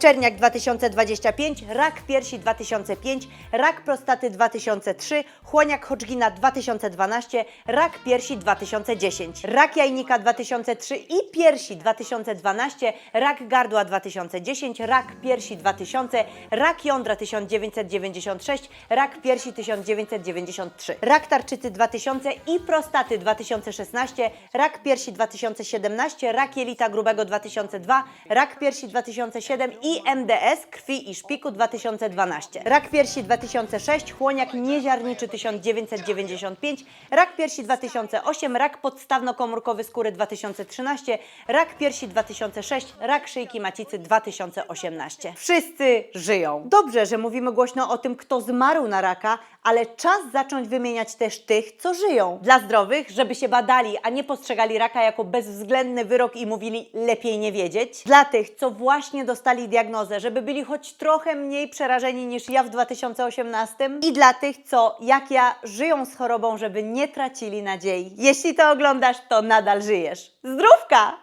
Czerniak 2025, rak piersi 2005, rak prostaty 2003, chłoniak Hodgkina 2012, rak piersi 2010, rak jajnika 2003 i piersi 2012, rak gardła 2010, rak piersi 2000, rak jądra 1996, rak piersi 1993, rak tarczycy 2000 i prostaty 2016, rak piersi 2017, rak jelita grubego 2002, rak piersi 2007 i MDS krwi i szpiku 2012, rak piersi 2006, chłoniak nieziarniczy 1995, rak piersi 2008, rak podstawno-komórkowy skóry 2013, rak piersi 2006, rak szyjki macicy 2018. Wszyscy żyją. Dobrze, że mówimy głośno o tym, kto zmarł na raka, ale czas zacząć wymieniać też tych, co żyją. Dla zdrowych, żeby się badali, a nie postrzegali raka jako bezwzględny wyrok i mówili lepiej nie wiedzieć. Dla tych, co właśnie dostali diagnozę, żeby byli choć trochę mniej przerażeni niż ja w 2018. I dla tych, co jak ja żyją z chorobą, żeby nie tracili nadziei. Jeśli to oglądasz, to nadal żyjesz. Zdrówka!